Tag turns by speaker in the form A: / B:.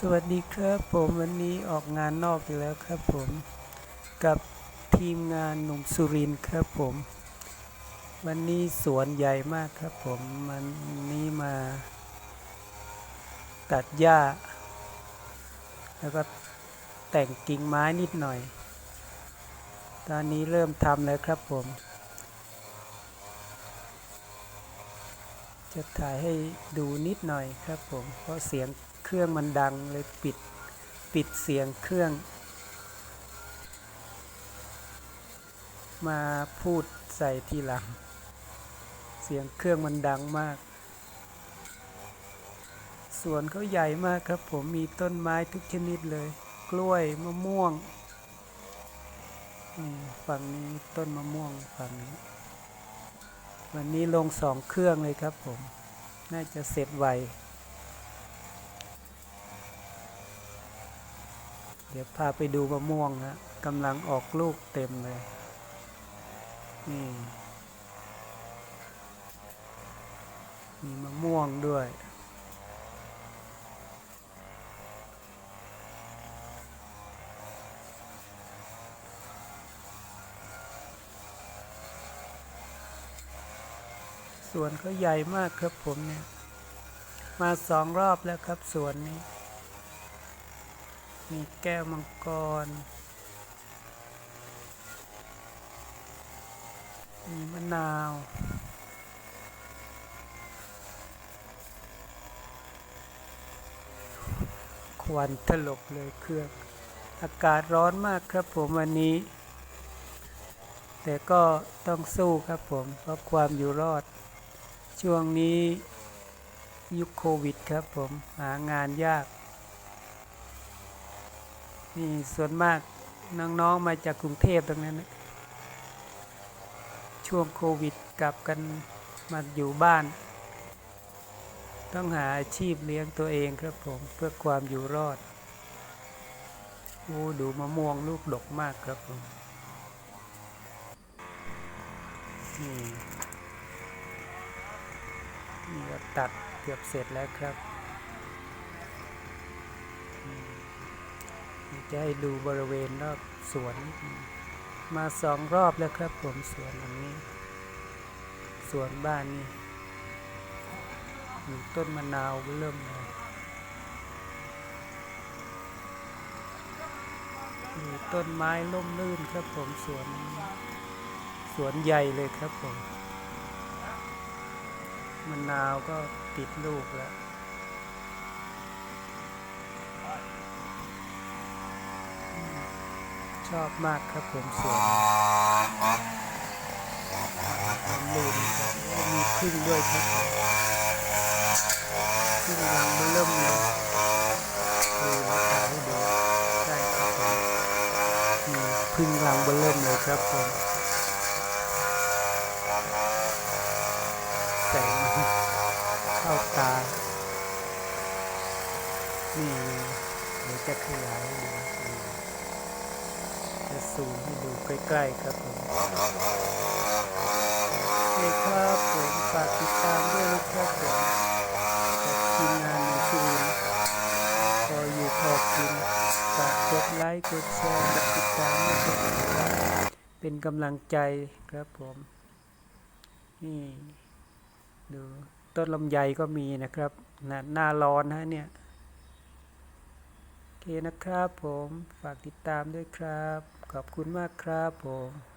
A: สวัสดีครับผมวันนี้ออกงานนอกอีกแล้วครับผมกับทีมงานหนุ่มสุรินครับผม วันนี้สวนใหญ่มากครับผมวันนี้มาตัดหญ้า แล้วก็แต่งกิ่งไม้นิดหน่อย ตอนนี้เริ่มทำแล้วครับผม จะถ่ายให้ดูนิดหน่อยครับผม เพราะเสียง รื่องมันดังเลยปิดปิดเสียงเครื่อง มาพูดใส่ทีหลัง เสียงเครื่องมันดังมากสวนเขาใหญ่มากครับ ผมมีต้นไม้ทุกชนิดเลย กล้วยมะม่วงฝั่งนี้ต้นมะม่วงฝั่งนี้ วันนี้ลงสองเครื่องเลยครับผม น่าจะเสร็จไว เดี๋ยวพาไปดูมะม่วงฮะกำลังออกลูกเต็มเลย นี่มีมะม่วงด้วย สวนเขาใหญ่มากครับผมเนี่ย มาสองรอบแล้วครับสวนนี้ มีแก้วมังกร มีมะนาว ควันถลบเลยเครื่อง อากาศร้อนมากครับผมวันนี้ แต่ก็ต้องสู้ครับผมเพราะความอยู่รอด ช่วงนี้ยุคโควิดครับผมหางานยาก นี่ส่วนมากน้องๆมาจากกรุงเทพตรงนั้นนะช่วงโควิดกลับกันมาอยู่บ้าน ต้องหาอาชีพเลี้ยงตัวเองครับผมเพื่อความอยู่รอดโอ้ดูมะม่วงลูกดกมากครับผมนี่นี่ก็ตัดเกือบเสร็จแล้วครับ จะให้ดูบริเวณรอบสวน มาสองรอบแล้วครับผมสวนตรงนี้ สวนบ้านนี่ต้นมะนาวเริ่มเลยมีต้นไม้ล่มลื่นครับผมสวน สวนใหญ่เลยครับผมมะนาวก็ติดลูกแล้ว อบมากครับผมสวนมันลื่นครับมีพึ่งด้วยครับผมพึ่งรังมันเริ่มเลยดูแล้วถ่ายให้ดูใช่ครับผมมีพึ่งรังเบอเริ่มเลยครับผมแสงมันเข้าตานี่เดี๋ยวจะขยายให้ดู จะซูมให้ดูใกล้ๆครับผมโอเคครับผมฝากติดตามด้วยนะครับผมทีมงานในชีวิตพออยู่พอกินฝากกดไลค์กดแชร์กดติดตามให้ผมนะครับเป็นกำลังใจครับผมนี่ดูต้นลำไยก็มีนะครับหน้าหน้าร้อนฮะเนี่ย เคนะครับผมฝากติดตามด้วยครับ ขอบคุณมากครับผม